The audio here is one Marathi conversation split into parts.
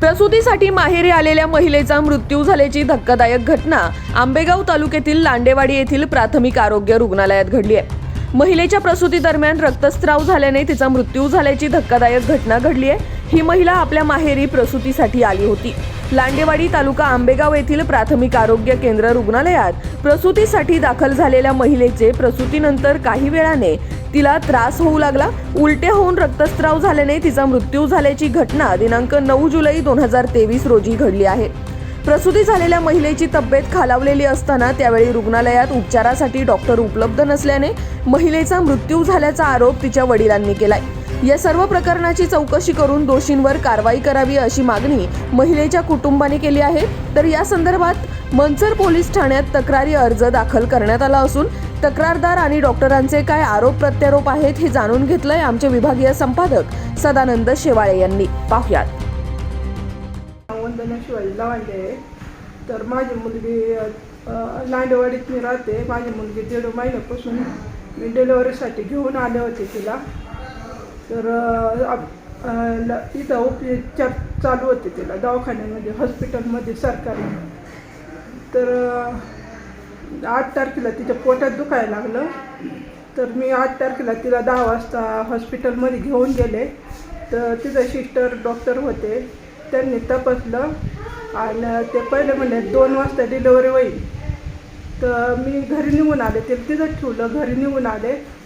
प्रसूतीसाठी माहेरी आलेल्या महिलेचा मृत्यू झाल्याची धक्कादायक घटना आंबेगाव तालुक्यातील लांडेवाडी येथील प्राथमिक आरोग्य रुग्णालयात घडली आहे. महिलेच्या प्रसूती दरम्यान रक्तस्त्राव झाल्याने तिचा मृत्यू झाल्याची धक्कादायक घटना घडली आहे. ही महिला आपल्या माहेरी प्रसूतीसाठी आली होती. लांडेवाडी तालुका आंबेगाव येथील प्राथमिक आरोग्य केंद्र रुग्णालयात प्रसूतीसाठी दाखल झालेल्या महिलेचे प्रसूतीनंतर काही वेळाने तिला त्रास होऊ लागला. उलट्या होऊन रक्तस्राव झाल्याने तिचा मृत्यू झाल्याची घटना दिनांक नऊ जुलै दोन हजार तेवीस रोजी घडली आहे. प्रसूती झालेल्या महिलेची तब्येत खालावलेली असताना त्यावेळी रुग्णालयात उपचारासाठी डॉक्टर उपलब्ध नसल्याने महिलेचा मृत्यू झाल्याचा आरोप तिच्या वडिलांनी केलाय. या सर्व प्रकरणाची चौकशी करून दोषींवर कारवाई करावी अशी मागणी महिलेच्या कुटुंबाने केली आहे. तर या संदर्भात मनसर पोलीस ठाण्यात तक्रारी अर्ज दाखल करण्यात आला असून तक्रारदार आणि डॉक्टरांचे काय आरोप प्रत्यारोप आहेत हे जाणून घेतलंय आमचे विभागीय संपादक सदानंद शेवाळे यांनी. पाहुयात. तर माझी मुलगी अ, लांडेवाडीत मी राहते. माझी मुलगी दीड महिन्यापासून मी डिलेवरीसाठी घेऊन आले होते तिला. तर ल- इथं उपचार चालू होते तिला दवाखान्यामध्ये हॉस्पिटलमध्ये सरकारी. तर आठ तारखेला तिच्या पोटात दुखायला लागलं. तर मी आठ तारखेला तिला दहा वाजता हॉस्पिटलमध्ये घेऊन गेले. तर तिचं सिस्टर डॉक्टर होते. त्यांनी तपासलं आणि ते पहिले म्हणले दोन वाजता डिलेवरी होईल. तर मी घरी निघून आले. ते तिथंच ठेवलं घरी निघून आले.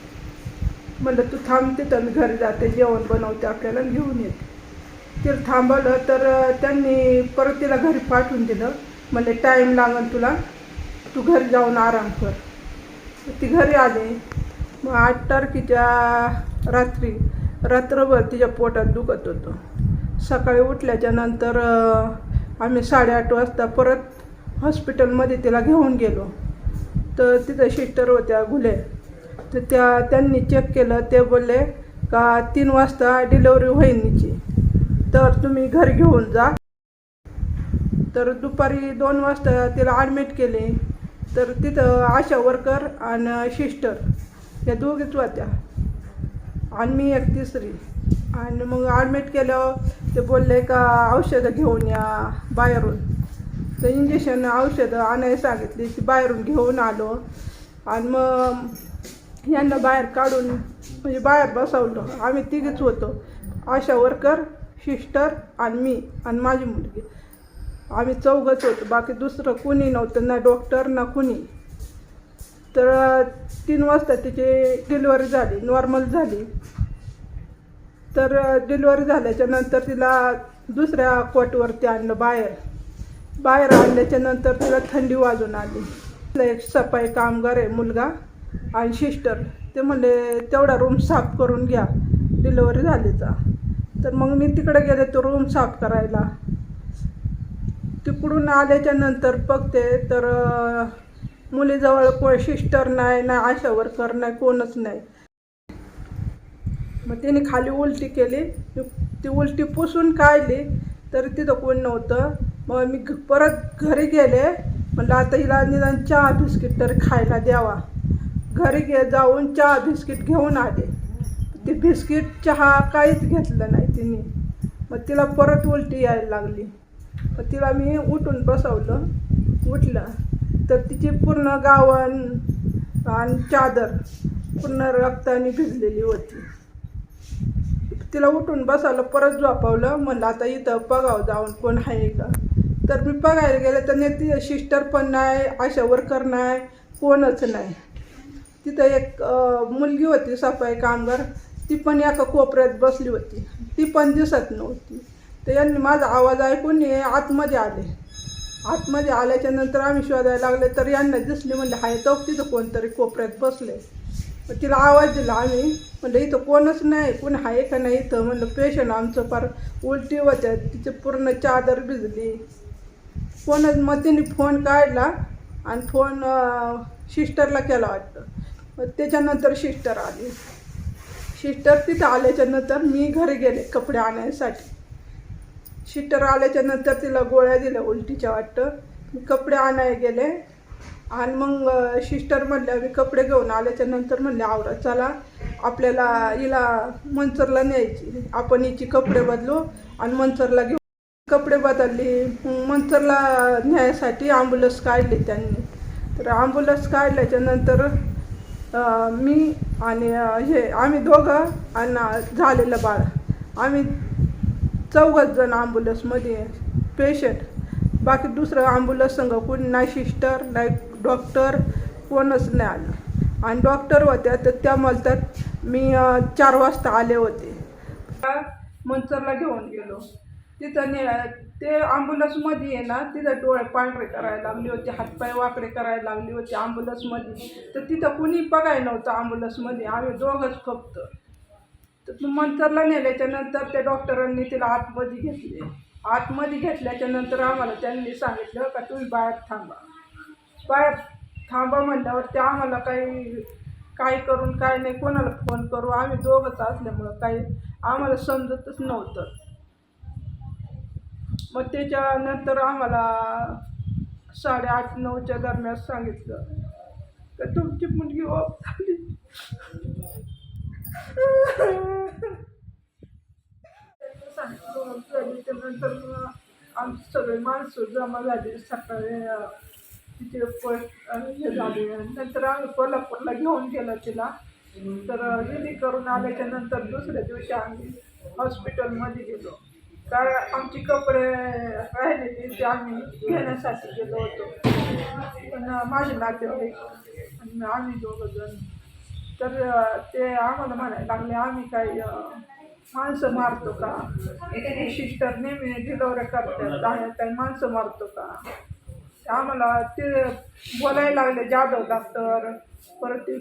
म्हणलं तू थांबते तर मी घरी जाते जेवण बनवते आपल्याला घेऊन येते तिला थांबवलं तर त्यांनी परत तिला घरी पाठवून दिलं. म्हणले टाईम लागेल तुला तू घरी जाऊन आराम कर. ती घरी आले. मग आठ तारखेच्या रात्री रात्रभर तिच्या पोटात दुखत होतं. सकाळी उठल्याच्या नंतर आम्ही साडेआठ वाजता परत हॉस्पिटलमध्ये तिला घेऊन गेलो. तर तिथं सिस्टर होत्या घुले तर त्या त्यांनी चेक केलं ते बोलले का तीन वाजता डिलेवरी होईल तर तुम्ही घर घेऊन जा. तर दुपारी दोन वाजता तिला ॲडमिट केले. तर तिथं आशा वर्कर आणि सिस्टर या दोघीच होत्या. आणि मी एक तिसरी. आणि मग ॲडमिट केलं ते बोलले का औषधं घेऊन या बाहेरून. तर इंजेक्शन औषधं आणायला सांगितली ती बाहेरून घेऊन आलो. आणि मग यांना बाहेर काढून म्हणजे बाहेर बसवलं. आम्ही तिघीच होतो. आशा वर्कर सिस्टर आणि मी आणि माझी मुलगी. आम्ही चौघच होतो. बाकी दुसरं कुणी नव्हतं. ना डॉक्टर ना कुणी. तर तीन वाजता तिची डिलिव्हरी झाली. नॉर्मल झाली. तर डिलिव्हरी झाल्याच्यानंतर तिला दुसऱ्या कोटवरती आणलं बाहेर. बाहेर आणल्याच्या नंतर तिला थंडी वाजून आली. एक सफाई कामगार आहे मुलगा. आणि सिस्टर ते म्हणले तेवढा रूम साफ करून घ्या. डिलिव्हरी झालीचा. तर मग मी तिकडे गेले तो रूम साफ करायला. तिकडून आल्याच्यानंतर बघते तर मुलीजवळ कोण सिस्टर नाही ना आशा वर्कर नाही कोणच नाही. मग तिने खाली उलटी केली. ती- उलटी पुसून काढली तर तिथं कोण नव्हतं. मग मी परत घरी गेले. म्हणलं आता हिला निदान चहा बिस्किट तरी खायला द्यावा. घरी गे जाऊन चहा बिस्किट घेऊन आले. ती बिस्किट चहा काहीच घेतलं नाही तिने. मग तिला परत उलटी यायला लागली. मग तिला मी उठून बसवलं. उठलं. तर तिची पूर्ण गावन आणि चादर पूर्ण रक्ताने भिजलेली होती. तिला उठून बसावलं परत झोपावलं. म्हणलं आता इथं बघावं जाऊन कोण आहे का तर मी बघायला गेले तर नाही ती सिस्टर पण नाही आशा वर्कर नाही कोणच नाही. तिथं एक मुलगी होती सफाई कामगार. ती पण एका कोपऱ्यात बसली होती. ती पण दिसत नव्हती. तर यांनी माझा आवाज ऐकून हे आतमध्ये आले. आतमध्ये आल्याच्यानंतर आम्ही शोधायला लागले तर यांना दिसले म्हणले हाय तो तिथं कोणतरी कोपऱ्यात बसले? मग तिला आवाज दिला आम्ही. म्हणलं इथं कोणच नाही कोण आहे का नाही इथं? म्हणलं पेशंट आमचं फार उलटी होत्या तिचे पूर्ण चादर भिजली. कोणच मग तिने फोन काढला आणि फोन सिस्टरला केला वाटतं. त्याच्यानंतर शिस्टर आली. शिस्टर तिथं आल्याच्यानंतर मी घरी गेले कपडे आणायसाठी. शिस्टर आल्याच्यानंतर तिला गोळ्या दिल्या उलटीच्या वाटतं. मी कपडे आणायला गेले. आणि मग शिस्टर म्हणल्या मी कपडे घेऊन आल्याच्यानंतर म्हणले आवरा चला. आपल्याला हिला मंचरला न्यायची. आपण हिची कपडे बदलू आणि मंचरला घेऊ. कपडे बदलले. मंचरला न्यायसाठी ॲम्ब्युलन्स काढली त्यांनी. तर ॲम्ब्युलन्स काढल्याच्यानंतर मी आणि हे आम्ही दोघं आणि झालेलं बाळ. आम्ही चौघच जण ॲम्ब्युलन्समध्ये पेशंट बाकी दुसरं ॲम्ब्युलन्स संघ कोणी नाही सिस्टर नाही डॉक्टर कोणच नाही आलं. आणि डॉक्टर होत्या तर त्या म्हणतात मी चार वाजता आले होते. मंचरला घेऊन गेलो. तिथं ने ते ॲम्ब्युलन्समध्ये आहे ना तिथं डोळे पांढरे करायला लागले होते हातपाय वाकडे करायला लागले होते ॲम्ब्युलन्समध्ये तर तिथं कुणी बघायला नव्हतं ॲम्ब्युलन्समध्ये आम्ही दोघंच फक्त. तर मंचरला नेल्याच्या नंतर त्या डॉक्टरांनी तिला आतमध्ये घेतले. आतमध्ये घेतल्याच्या नंतर आम्हाला त्यांनी सांगितलं का तुम्ही बाहेर थांबा. बाहेर थांबा म्हणल्यावर ते आम्हाला काही काय करून काय नाही कोणाला फोन करू. आम्ही दोघंच असल्यामुळं काही आम्हाला समजतच नव्हतं. मग त्याच्यानंतर आम्हाला साडेआठ नऊच्या दरम्यान सांगितलं. का तुमची मुलगी ऑफ झाली. त्याच्यानंतर मग आमची सगळे माणसं जमा झाली सकाळी तिथे प हे झाले नंतर आम्ही कोल्हापूरला घेऊन गेलो तिला. तर रिली करून आल्याच्यानंतर दुसऱ्या दिवशी आम्ही हॉस्पिटलमध्ये गेलो. कारण आमचे कपडे राहिलेले ते आम्ही घेण्यासाठी गेलो होतो. पण माझे नातेवाईक आणि आम्ही दोघं जण. तर ते आम्हाला म्हणायला लागले आम्ही काही अं, माणसं मारतो का? सिस्टर नेहमी डिलिव्हरी करतात आम्ही काही माणसं मारतो का? आम्हाला ते बोलायला लागले जाधव डॉक्टर परत ते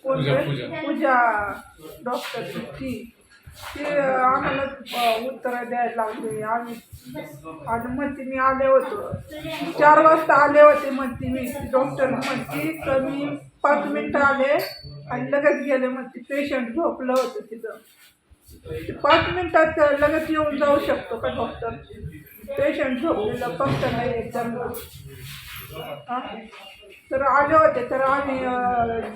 पूजा डॉक्टर ती ते आम्हाला उत्तरं द्यायला लागले. आम्ही आणि म्हणते मी आले होतो. चार वाजता आले होते म्हणते मी डॉक्टर म्हणते तर मी पाच मिनटं आले आणि लगेच गेले. म्हणते पेशंट झोपलं होतं तिथं. पाच मिनटात लगेच येऊन जाऊ शकतो का डॉक्टर पेशंट झोपलेलं फक्त नाही एकदम तर आले होते तर आम्ही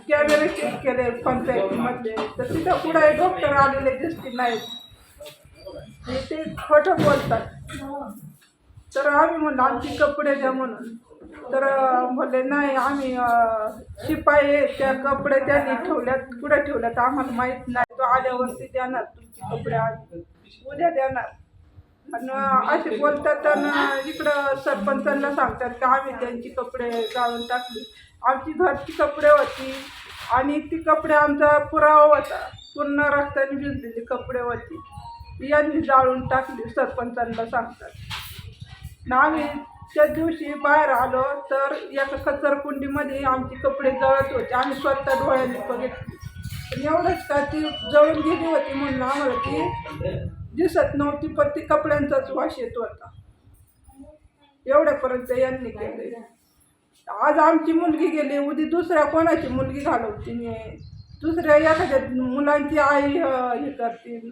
कॅमेरे चेक केले पंचायतीमधले तर तिथं पुढे डॉक्टर आलेले दिसतील नाहीत. आणि ते खोटं बोलतात. तर आम्ही म्हणलं आमचे कपडे द्या म्हणून. तर म्हणले नाही आम्ही शिपाई त्या कपडे त्यांनी ठेवल्यात. कुठे ठेवल्यात? आम्हाला माहीत नाही. तो आल्यावरती देणार तुमचे कपडे आज उद्या देणार. आणि असे बोलतात आणि इकडं सरपंचांना सांगतात की आम्ही त्यांची कपडे जाळून टाकली. आमची घरची कपडे होती आणि ती कपडे आमचा पुरावा होता. पूर्ण रक्ताने भिजलेली कपडे होती. यांनी जाळून टाकली सरपंचांना सांगतात. आम्ही त्या दिवशी बाहेर आलो तर एका कचरकुंडीमध्ये आमचे कपडे जळत होते. आम्ही स्वतः डोळ्यांनी बघितली. पण एवढंच का ती जळून गेली होती म्हणून आम्हाला ती दिसत नव्हती पण ती कपड्यांचाच वास येत होता. एवढ्यापर्यंत यांनी केले आज आमची मुलगी गेली उद्या दुसऱ्या कोणाची मुलगी घालवती मी दुसऱ्या एखाद्या मुलांची आई हे करतील.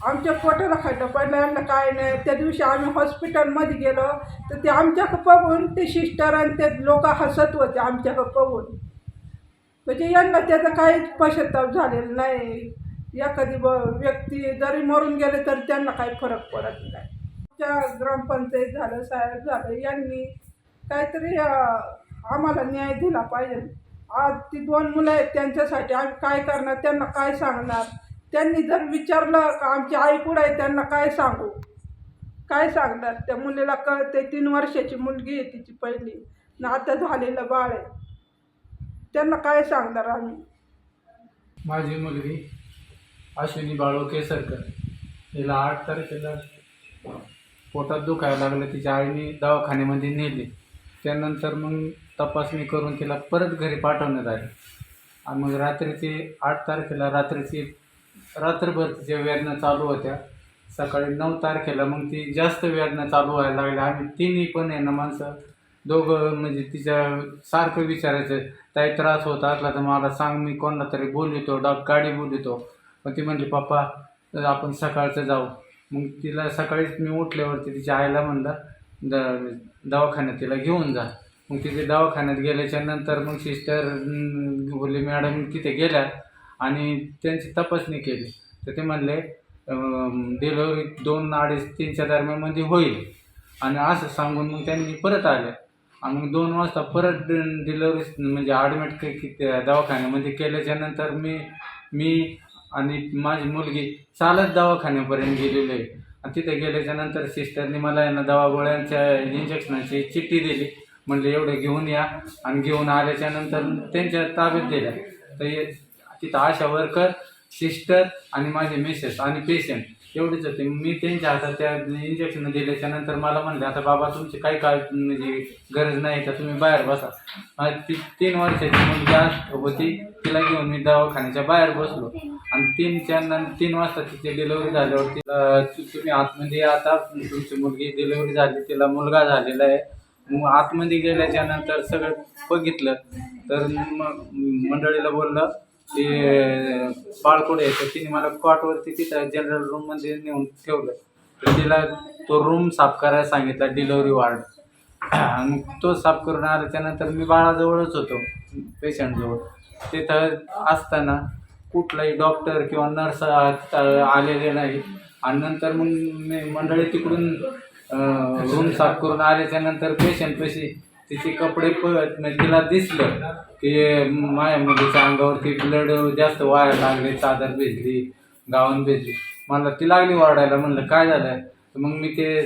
आमच्या पोटाला खड्डा पडला यांना काय नाही. त्या दिवशी आम्ही हॉस्पिटलमध्ये गेलो तर ते आमच्याकडं बघून ते सिस्टर आणि ते लोक हसत होते आमच्याकडं बघून. म्हणजे यांना त्याचा काहीच पश्चाताप झालेला नाही. एखादी ब व्यक्ती जरी मरून गेले तरी त्यांना काही फरक पडत नाही. आमच्या ग्रामपंचायत झालं साहेब झालं यांनी काहीतरी आम्हाला न्याय दिला पाहिजे. आज ती दोन मुलं आहेत त्यांच्यासाठी आम्ही काय करणार त्यांना काय सांगणार? त्यांनी जर विचारलं का आमची आई कुठं आहे त्यांना काय सांगू? काय सांगणार? त्या मुलीला कळते तीन वर्षाची मुलगी आहे तिची पहिली. ना आता झालेलं बाळ आहे. त्यांना काय सांगणार आम्ही? माझी मुलगी अश्विनी बाळू केसरकर. हिला आठ तारखेला पोटात दुखायला लागलं. तिच्या आईने दवाखान्यामध्ये नेली. त्यानंतर मग तपासणी करून तिला परत घरी पाठवण्यात आले. आणि मग रात्रीची आठ तारखेला रात्रीची रात्रभर तिच्या वेदना चालू होत्या. सकाळी नऊ तारखेला मग ती जास्त वेदना चालू व्हायला लागल्या. आम्ही तिन्ही पण आहे ना माणसं? दोघं म्हणजे तिच्या सारखं विचारायचं काही त्रास होत असला तर मला सांग मी कोणाला तरी बोलवितो डॉ गाडी बोलवितो. मग ती म्हणली पप्पा आपण सकाळचं जाऊ. मग तिला सकाळीच मी उठल्यावरती तिच्या आईला म्हणलं द दवाखान्यात तिला घेऊन जा. मग तिथे दवाखान्यात गेल्याच्यानंतर मग सिस्टर बोलले मॅडम तिथे गेल्या आणि त्यांची तपासणी केली. तर ते म्हणले डिलेवरी दोन अडीच तीनच्या दरम्यानमध्ये म्हणजे होईल. आणि असं सांगून मग त्यांनी परत आले आणि मग दोन वाजता परत डिलेवरी म्हणजे ॲडमिट के त्या दवाखान्यामध्ये केल्याच्यानंतर मी मी आणि माझी मुलगी चालत दवाखान्यापर्यंत गेलेलो आहे. आणि तिथे गेल्याच्यानंतर सिस्टरनी मला यांना दवा गोळ्यांच्या इंजेक्शनाची चिठ्ठी दिली. म्हणले एवढे घेऊन या. आणि घेऊन आल्याच्यानंतर त्यांच्या ताब्यात दिल्या. तर तिथं आशा वर्कर सिस्टर आणि माझे मिसेस आणि पेशंट एवढीच होते. मी त्यांच्या हातात त्या इंजेक्शन दिल्याच्या नंतर मला म्हणले आता बाबा तुमची काही काळ म्हणजे गरज नाही तर तुम्ही बाहेर बसा. ती तीन वर्षाची मुलगी होती. तिला घेऊन मी दवाखान्याच्या बाहेर बसलो. आणि तीनच्या नंतर तीन वाजता तिची डिलिव्हरी झाल्यावर तिला तुम्ही आतमध्ये म्हणजे आता तुमची मुलगी डिलिव्हरी झाली तिला मुलगा झालेला आहे. मग आतमध्ये गेल्याच्यानंतर सगळं बघितलं. तर मग मंडळीला बोललं ते बाळकोडे आहे तर तिने मला कॉटवरती तिथं जनरल रूममध्ये नेऊन ठेवलं. तर तिला तो रूम साफ करायला सांगितला डिलिव्हरी वार्ड आणि तो साफ करून आला त्यानंतर मी बाळाजवळच होतो पेशंटजवळ तिथं असताना कुठलाही डॉक्टर किंवा नर्स आलेले नाही. आणि नंतर मग मी मंडळी तिकडून रूम साफ करून आल्याच्यानंतर पेशंटपाशी पेशंट तिचे कपडे पळत म्हणजे तिला दिसलं की माझ्या मुलीच्या अंगावरती ब्लड जास्त वाया लागले चादर भिजली गाऊन भिजली. मला ती लागली ओरडायला म्हणलं काय झालं? तर मग मी ते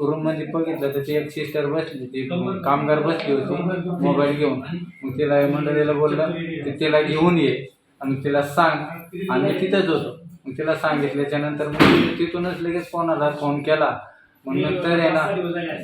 रूममध्ये बघितलं तर ती एक सिस्टर बसली ती कामगार बसली होती मोबाईल घेऊन. मग तिला मंडळीला बोललं की तिला घेऊन ये आणि तिला सांग. आणि तिथंच होतो. मग तिला सांगितल्याच्या नंतर मग तिथूनच लगेच कोणाला फोन केला. मग नंतर आहे ना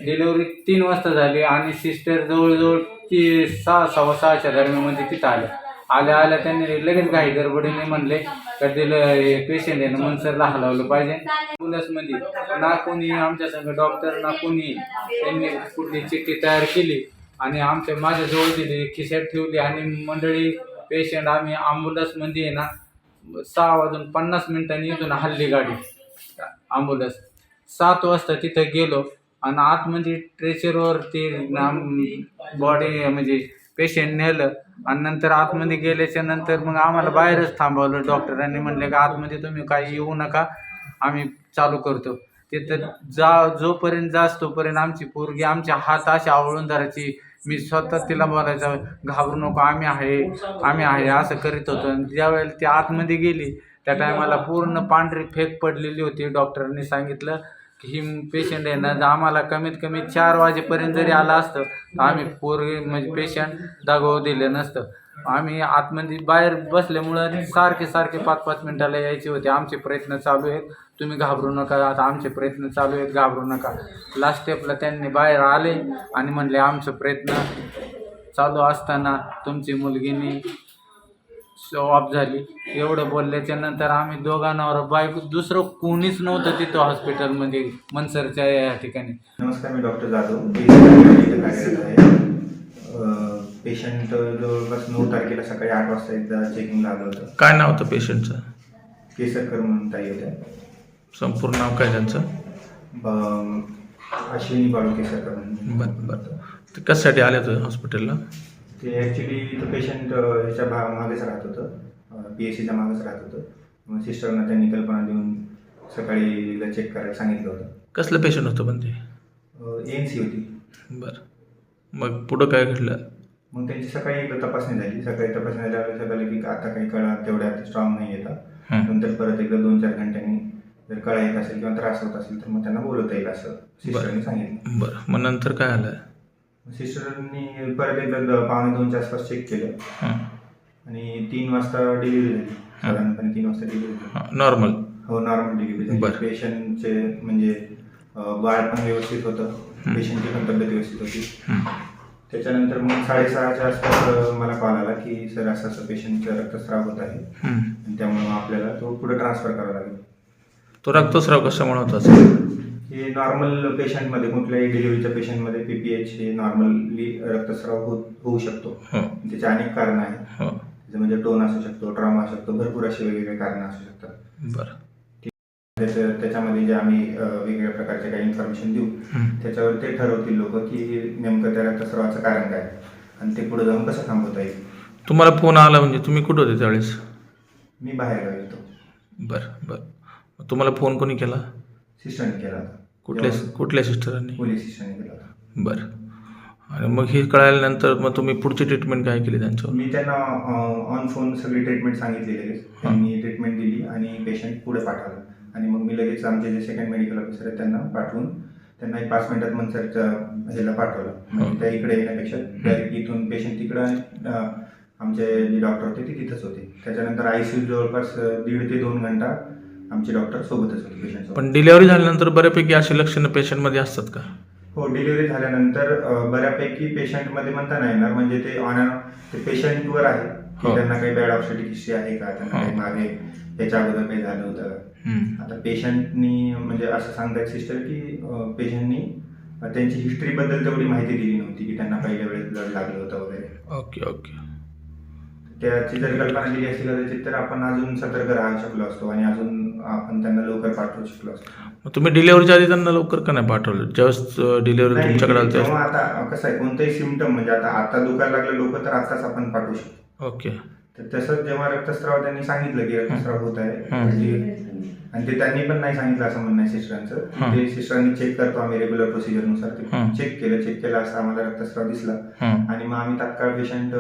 डिलिव्हरी तीन वाजता झाली आणि सिस्टर जवळजवळ ती सहा सव्वा सहाच्या दरम्यानमध्ये तिथं आल्या. आल्या आल्या त्यांनी लगेच घाई गडबडीने म्हणले का दिलं पेशंट आहे ना मनसरला हलवलं पाहिजे. मध्ये ना कोणी आमच्या संग डॉक्टर ना कोणी. त्यांनी कुठली चिठ्ठी तयार केली आणि आमच्या माझ्या जवळ दिली खिशात ठेवली आणि मंडळी पेशंट आम्ही ॲम्ब्युलन्समध्ये आहे ना सहा वाजून पन्नास मिनिटांनी इथून हल्ली गाडी. ॲम्ब्युलन्स सात वाजता तिथं गेलो आणि आतमध्ये ट्रेचरवर ते बॉडी म्हणजे पेशंट म्हणजे नेलं आणि नंतर आतमध्ये गेल्याच्यानंतर मग आम्हाला बाहेरच थांबवलं डॉक्टरांनी म्हणले का आतमध्ये तुम्ही काही येऊ नका आम्ही चालू करतो. तिथं जा जोपर्यंत जास तोपर्यंत आमची पोरगी आमच्या हात अशी आवळून धरायची मी स्वतः तिला बोलायचं घाबरू नको आम्ही आहे आम्ही आहे असं करीत होतो. आणि ज्यावेळेला ती आतमध्ये गेली त्या टायमाला पूर्ण पांढरी फेक पडलेली होती. डॉक्टरांनी सांगितलं ही पेशंट आहे ना जर आम्हाला कमीत कमी चार वाजेपर्यंत जरी आलं असतं तर आम्ही पोरगी म्हणजे पेशंट दगाव दिलं नसतं. आम्ही आतमध्ये बाहेर बसल्यामुळं सारखे सारखे पाच पाच मिनिटाला यायचे होते. आमचे प्रयत्न चालू आहेत. तुम्ही घाबरू नका. आता आमचे प्रयत्न चालू आहेत. घाबरू नका. लास्ट स्टेपला त्यांनी बाहेर आले आणि म्हणले आमचं प्रयत्न चालू असताना तुमची मुलगीनी ऑफ झाली. एवढं बोलल्याच्या नंतर आम्ही दोघांवर बायको दुसरं कोणीच नव्हतं तिथं हॉस्पिटलमध्ये मनसरच्या या ठिकाणी. नमस्कार मी डॉक्टर जाधव. पेशंट जवळपास नऊ तारखेला सकाळी आठ वाजता एकदा चेकिंग आलं होतं. काय नाव होतं पेशंटचं केसरकर म्हणून ताई होत्या. संपूर्ण नाव काय त्यांचं? ब- अश्विनी बाळू केसरकर म्हणून. बरं बरं. ते कशासाठी आले होते हॉस्पिटलला ते ॲक्च्युली तो पेशंट ह्याच्या भा मागेच राहत होतं. पी एस सीच्या मागेच राहत होतं. मग सिस्टरना त्यांनी कल्पना देऊन सकाळी चेक करायला सांगितलं होतं. कसलं पेशंट होतं पण ते? एन सी होती. बरं. मग पुढं काय घडलं? मग त्यांची सकाळी एकदा तपासणी झाली. सकाळी तपासणी झाल्यावर सकाळी की आता काही कळा तेवढ्या स्ट्रॉंग नाही येतात. नंतर परत एकदा दोन चार घंट्यांनी जर कळा येत असेल किंवा त्रास होत असेल तर मग त्यांना बोलवता येईल असं सिस्टरनी सांगितलं. बरं. मग नंतर काय आलं? सिस्टरनी परत एकदा पावणे दोनच्या आसपास चेक केलं. आणि तीन वाजता डिलिव्हरी झाली. साधारणपणे तीन वाजता डिलिव्हरी झाली. नॉर्मल हो नॉर्मल डिलिव्हरी झाली. पेशंटचे म्हणजे बाळ पण व्यवस्थित होतं. पेशंटची पण तब्येत व्यवस्थित होती. त्याच्यानंतर मग साडेसहाच्या आसपास मला कॉल आला की सर असं असं पेशंटचा रक्तस्राव होत आहे. आणि त्यामुळे आपल्याला तो पुढे ट्रान्सफर करावा लागेल. तो रक्तस्राव कशामुळे होता हे नॉर्मल पेशंटमध्ये कुठल्याही डिलिव्हरीच्या पेशंटमध्ये पी पी एच हे नॉर्मली रक्तस्राव होऊ शकतो. त्याचे अनेक कारण आहेत. हो. त्याचे म्हणजे टोन असू शकतो ट्रॉमा असू शकतो भरपूर असे वेगवेगळे कारणं असू शकतात. बरं. त्याच्या त्याच्यामध्ये जे आम्ही वेगवेगळ्या प्रकारचे काही इन्फॉर्मेशन देऊ. त्याच्यावर ते ठरवतील लोक की नेमकं त्या रक्तस्रावाचं कारण काय आणि ते पुढे जाऊन कसं थांबवता येईल. तुम्हाला फोन आला म्हणजे तुम्ही कुठं होते त्यावेळेस? मी बाहेर गावी येतो बरं. बरं तुम्हाला फोन कोणी केला? सिस्टरने केला होता. कुठल्या कुठल्या सिस्टरांनी पोलीस सिस्टरने केला होता. बरं. आणि मग हे कळाल्यानंतर मग तुम्ही पुढची ट्रीटमेंट काय केली त्यांच्यावर? मी त्यांना ऑन फोन सगळी ट्रीटमेंट सांगितली लगेच. त्यांनी ट्रीटमेंट दिली आणि पेशंट पुढे पाठवलं. आणि मग मी लगेच आमचे जे सेकंड मेडिकल ऑफिसर आहेत त्यांना पाठवून त्यांना एक पाच मिनिटात मनसरच्या ह्याला पाठवलं. म्हणजे त्या इकडे येण्यापेक्षा डायरेक्ट इथून पेशंट तिकडं आणि आमचे जे डॉक्टर होते ते तिथंच होते. त्याच्यानंतर आय सी जवळपास दीड ते दोन घंटा आमचे डॉक्टर सोबतच होते पेशंट पण डिलिव्हरी झाल्यानंतर बऱ्यापैकी अशी लक्षणं पेशंटमध्ये असतात का? हो डिलिव्हरी झाल्यानंतर अ, बऱ्यापैकी पेशंटमध्ये म्हणता नाही येणार. म्हणजे ते ऑन ते पेशंटवर आहे की हो. त्यांना काही बॅड ऑप्शेटिक हिस्ट्री आहे का? त्यांना हो. काही मागे याच्या अगोदर काही झालं होतं. हम्म. आता पेशंटनी म्हणजे असं सांगतात सिस्टर की पेशंटनी त्यांची हिस्ट्रीबद्दल तेवढी माहिती दिली नव्हती की त्यांना पहिल्या वेळेस ब्लड लागलं होतं वगैरे. Okay okay. त्याची जर कल्पना दिली असती कदाचित तर आपण अजून सतर्क राहू शकलो असतो आणि अजून आपण त्यांना लवकर पाठवू शकलो असतो. मग तुम्ही डिलिव्हरीच्या आधी त्यांना लवकर का नाही पाठवलं? ज्यावेळेस डिलिव्हरी नाही, तुमच्याकडे आली आता कसं आहे कोणतंही सिमटम म्हणजे आता आता दुखायला लागले लोक तर आताच आपण पाठवू शकतो. ओके तर तसंच जेव्हा रक्तस्राव त्यांनी सांगितलं की रक्तस्राव होत आहे. म्हणजे- आणि ते त्यांनी पण नाही सांगितलं असं म्हणणं आहे. सिस्टरांचं. ते सिस्टरांनी चेक करतो आम्ही रेग्युलर प्रोसिजरनुसार ते हं. चेक केलं चेक केलं असं आम्हाला रक्तस्राव दिसला. आणि मग आम्ही तात्काळ पेशंट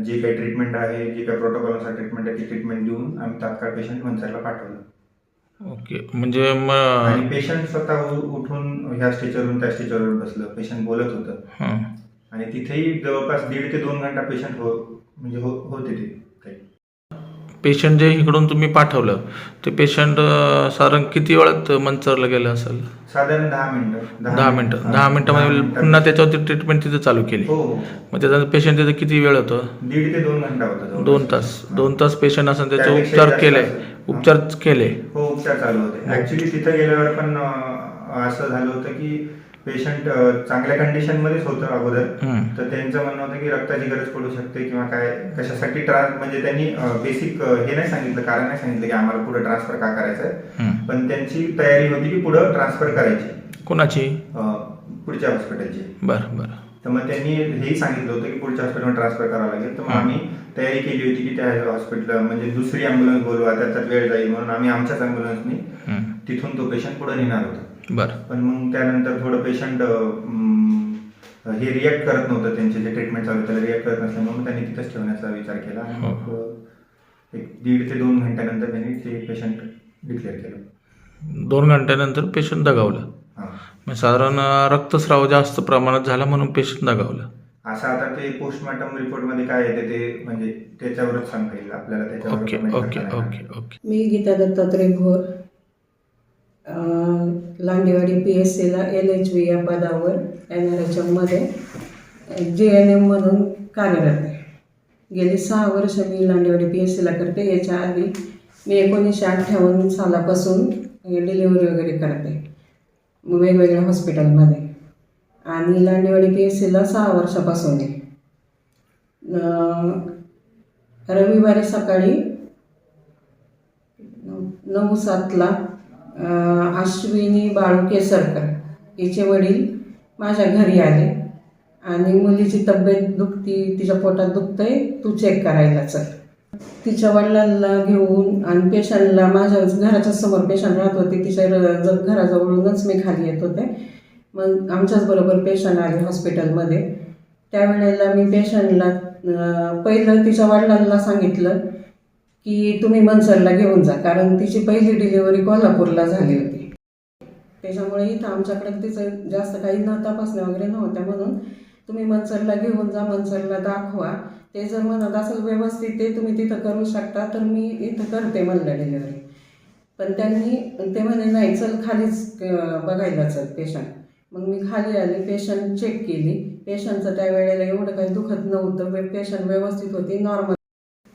जे काही ट्रीटमेंट आहे जे काही प्रोटोकॉलनुसार ट्रीटमेंट आहे ती ट्रीटमेंट देऊन आम्ही तात्काळ पेशंट मनसरला पाठवलं. ओके. म्हणजे आणि मग पेशंट स्वतः उ- उठून ह्या स्टेचरवरून त्या स्टेचरवर बसलं. पेशंट बोलत होतं. हं. आणि तिथेही जवळपास दीड ते दोन घंटा पेशंट हो म्हणजे हो होते ते. पेशंट जे इकडून तुम्ही पाठवलं ते पेशंट साधारण किती वेळात मंचरला गेलं असेल? साधारण दहा मिनिटं. दहा मिनिटं. दहा मिनिटामध्ये मिनिटं. पुन्हा त्याच्यावरती ट्रीटमेंट तिथे चालू केली. हो हो. मग त्याचा पेशंट तिथे किती वेळ होतं? दीड ते दोन घंटा होता. दोन तास. दोन तास पेशंट असेल त्याचे उपचार केले. उपचार केले. हो उपचार चालू होते. ऍक्च्युली तिथं गेल्यावर पण असं झालं होतं की पेशंट चांगल्या कंडिशन मध्येच होतं अगोदर हं. तर त्यांचं म्हणणं होतं की रक्ताची गरज पडू शकते किंवा काय कशासाठी ट्रान्स म्हणजे त्यांनी बेसिक हे नाही सांगितलं कारण नाही सांगितलं की आम्हाला पुढे ट्रान्सफर का करायचं हं. पण त्यांची तयारी होती की पुढं ट्रान्सफर करायची कोणाची पुढच्या हॉस्पिटलची बरं बरं तर मग त्यांनी हेही सांगितलं होतं की पुढच्या हॉस्पिटलमध्ये ट्रान्सफर करावं लागेल तर मग हा. आम्ही तयारी केली होती की त्या हॉस्पिटल म्हणजे दुसरी अँब्युलन्स बोलवा त्याच्यात वेळ जाईल म्हणून आम्ही आमच्याच अँब्युलन्सनी हं. तिथून तो पेशंट पुढे नेणार होता बरं. पण मग त्यानंतर थोडं पेशंट हे रिॲक्ट करत नव्हतं त्यांचे जे ट्रीटमेंट चालू त्याला रिॲक्ट करत नसल्यामुळे मग त्यांनी तिथंच ठेवण्याचा विचार केला आणि हो. मग एक दीड ते दोन घंट्यानंतर त्यांनी ते पेशंट डिक्लेअर केलं. दोन घंट्यानंतर पेशंट दगावलं. मग साधारण रक्तस्राव जास्त प्रमाणात झाला म्हणून पेशंट दगावलं. असं आता ते पोस्टमॉर्टम रिपोर्टमध्ये काय येते ते म्हणजे त्याच्यावरच सांगता येईल आपल्याला त्याच्यावर ओके ओके ओके ओके. मी गीता दत्तात्रय भोर. लांडेवाडी पी एस सीला एल एच व्ही या पदावर एन आर एच एममध्ये जे एन एम म्हणून कार्यरत आहे. गेली सहा वर्ष मी लांडेवाडी पी एस सीला करते. याच्या आधी मी एकोणीसशे अठ्ठावन्न सालापासून डिलिव्हरी वगैरे करते. वेगवेगळ्या हॉस्पिटलमध्ये आणि लांडेवाडी पी एस सीला सहा वर्षापासून आहे. रविवारी सकाळी नऊ- सातला अश्विनी बाळू केसरकर हिचे वडील माझ्या घरी आले. आणि मुलीची तब्येत दुखती तिच्या पोटात दुखतंय तू चेक करायला चल. तिच्या वडिलांना घेऊन आणि पेशंटला माझ्या घराच्या समोर पेशंट राहत होते. तिच्या घराजवळूनच मी खाली येत होते. मग आमच्याच बरोबर पेशंट आले हॉस्पिटलमध्ये. त्यावेळेला मी पेशंटला पहिलं तिच्या वडिलांना सांगितलं की तुम्ही मनसरला घेऊन जा कारण तिची पहिली डिलिव्हरी कोल्हापूरला झाली होती. त्याच्यामुळे इथं आमच्याकडे तिचं जास्त काही न तपासण्या वगैरे नव्हत्या म्हणून तुम्ही मनसरला घेऊन जा मनसरला दाखवा. ते जर म्हणत असेल व्यवस्थित ते तुम्ही तिथं करू शकता तर मी इथं करते म्हणलं डिलिव्हरी पण त्यांनी ते म्हणे नाही चल खालीच बघायला चल पेशंट मग मी खाली आले पेशंट चेक केली. पेशंटचं त्यावेळेला एवढं काही दुखत नव्हतं. पेशंट व्यवस्थित होती नॉर्मल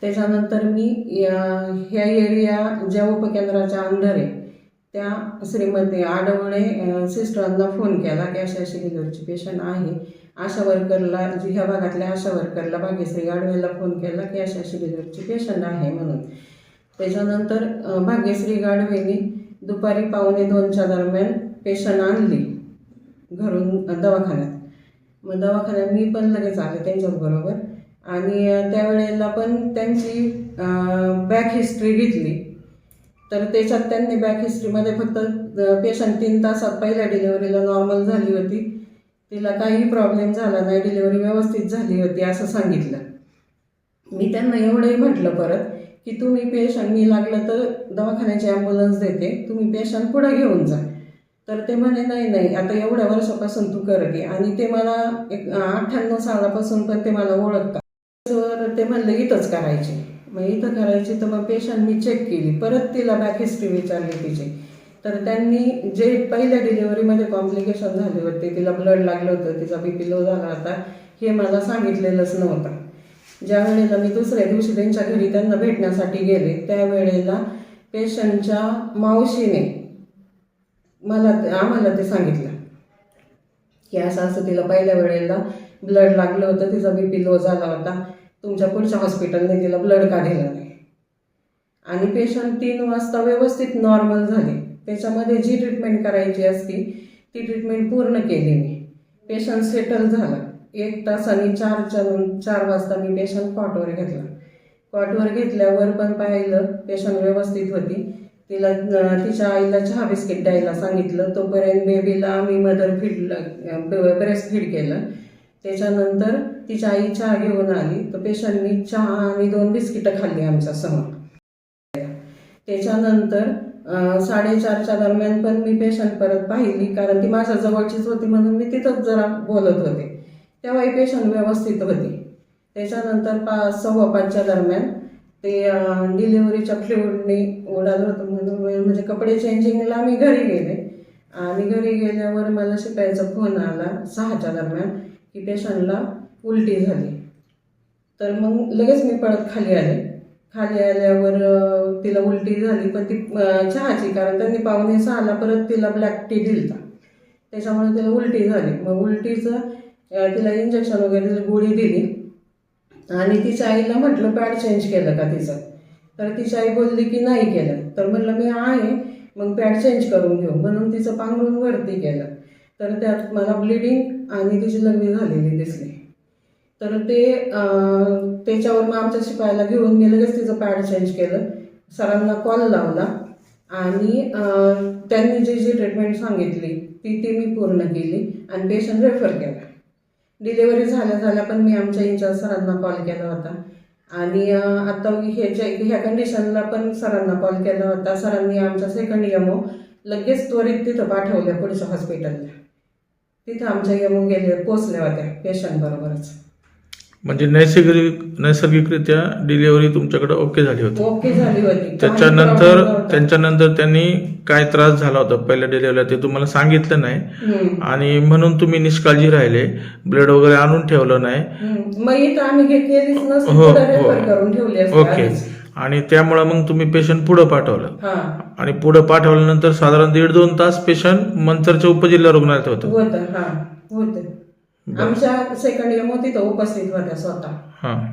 त्याच्यानंतर मी या- ह्या एरिया ज्या उपकेंद्राच्या अंडर आहे त्या श्रीमती आडवळे सिस्टरांना फोन केला की अशा अशी लिव्हरची पेशंट आहे. आशा वर्करला जी ह्या भागातल्या आशा वर्करला भाग्यश्री गाडवेला फोन केला की अशा अशी लिव्हरची पेशंट आहे म्हणून. त्याच्यानंतर भाग्यश्री गाडवेनी दुपारी पावणे दोनच्या दरम्यान पेशंट आणली घरून दवाखान्यात. मग दवाखान्यात मी पण लगेच आले त्यांच्याबरोबर. आणि त्यावेळेला पण त्यांची बॅक हिस्ट्री घेतली. तर त्याच्यात त्यांनी बॅक हिस्ट्रीमध्ये फक्त पेशंट तीन तासात पहिल्या डिलेवरीला नॉर्मल झाली होती. तिला काही प्रॉब्लेम झाला नाही डिलेवरी व्यवस्थित झाली होती असं सांगितलं. मी त्यांना एवढंही म्हटलं परत की तुम्ही पेशंट मी लागलं तर दवाखान्याची ॲम्ब्युलन्स देते तुम्ही पेशंट पुढं घेऊन जा. तर ते म्हणे नाही नाही आता एवढ्या वर्षापासून तू करते आणि ते मला एक अठ्ठ्याण्णव सालापासून पण ते मला ओळखतात. तर ते म्हणलं इथंच करायचे. मग इथं करायची तर मग पेशंट मी चेक केली. परत तिला बॅक हिस्ट्री विचारली तिची. तर त्यांनी जे पहिल्या डिलिव्हरीमध्ये कॉम्प्लिकेशन झाले होते तिला ब्लड लागलं होतं तिचा बी पी लो झाला होता हे मला सांगितलेलंच नव्हतं. ज्या वेळेला मी दुसऱ्या दिवशी त्यांच्या घरी त्यांना भेटण्यासाठी गेले त्यावेळेला पेशंटच्या मावशीने मला आम्हाला ते सांगितलं. की असं असं तिला पहिल्या वेळेला ब्लड लागलं होतं तिचा बी पी लो झाला होता. तुमच्या पुढच्या हॉस्पिटलने तिला ब्लड का नाही. आणि पेशंट तीन वाजता व्यवस्थित नॉर्मल झाले. त्याच्यामध्ये जी ट्रीटमेंट करायची असती ती ट्रीटमेंट पूर्ण केली मी. पेशंट सेटल झाला. एक तासाने चारच्या चार वाजता मी पेशंट कॉटवर घेतला. कॉटवर घेतल्यावर पण पाहिलं पेशंट व्यवस्थित होती. तिला तिच्या आईला चहा बिस्किट द्यायला सांगितलं. तोपर्यंत बेबीला आम्ही मदर फीड ब्रेस्ट फीड केलं. त्याच्यानंतर तिच्या आई चहा घेऊन आली. तर पेशंटनी चहा आणि दोन बिस्किटं खाल्ली आमच्यासमोर. त्याच्यानंतर साडेचारच्या दरम्यान पण मी पेशंट परत पाहिली. कारण ती माझ्या जवळचीच होती म्हणून मी तिथंच जरा बोलत होते. तेव्हाही पेशंट व्यवस्थित होती. त्याच्यानंतर पाच सव्वा पाचच्या दरम्यान ते डिलिव्हरीच्या फ्लुईडने उडालं होतं म्हणून म्हणजे कपडे चेंजिंगला मी घरी गेले. आणि घरी गेल्यावर मला शिकायचा फोन आला सहाच्या दरम्यान. की पेशंटला उलटी झाली. तर मग लगेच मी पळत खाली आले. खाली आल्यावर तिला उलटी झाली पण ती चहाची कारण त्यांनी पाहुणे सहाला परत तिला ब्लॅक टी दिलता. त्याच्यामुळे तिला उलटी झाली. मग उलटीचं तिला इंजेक्शन वगैरे गोळी दिली. आणि तिच्या आईला म्हटलं पॅड चेंज केलं का तिचं? तर तिची आई बोलली की नाही केलं. तर म्हटलं मी आहे. मग पॅड चेंज करून घेऊ. म्हणून तिचं पांघरून वरती केलं. तर त्यात मला ब्लिडिंग आणि तिची लग्न झालेली दिसली. तर ते त्याच्यावर मग आमच्या शिपायाला घेऊन मी लगेच तिचं पॅड चेंज केलं. सरांना कॉल लावला आणि त्यांनी जी जी ट्रीटमेंट सांगितली ती ती मी पूर्ण केली आणि पेशंट रेफर केला. डिलेवरी झाल्या झाल्या पण मी आमच्या इंचार्ज सरांना कॉल केला होता. आणि आता ह्याच्या ह्या कंडिशनला पण सरांना कॉल केला होता. सरांनी आमच्या सेकंड यमो लगेच त्वरित तिथं पाठवल्या पुढच्या हॉस्पिटलला तिथं आमच्या यमो गेले पोचल्या होत्या पेशंट बरोबरच म्हणजे नैसर्गिक नैसर्गिकरित्या डिलिव्हरी तुमच्याकडे ओके झाली होती ओके झाली होती त्याच्यानंतर. त्यांच्यानंतर त्यांनी काय त्रास झाला होता पहिल्या डिलिव्हरीला ते तुम्हाला सांगितलं नाही. आणि म्हणून तुम्ही निष्काळजी राहिले ब्लड वगैरे आणून ठेवलं नाही. मग इथं आम्ही घे- केलीच नसती हो, हो. रेफर करून ठेवली असती ओके आधीच. आणि त्यामुळं मग तुम्ही पेशंट पुढं पाठवलं. हा. आणि पुढं पाठवल्यानंतर साधारण दीड दोन तास पेशंट मंचरच्या उपजिल्हा रुग्णालयात होतं. होत हा. होत. आमच्या सेकंड इयर तिथं उपस्थित होत्या स्वतः. हां.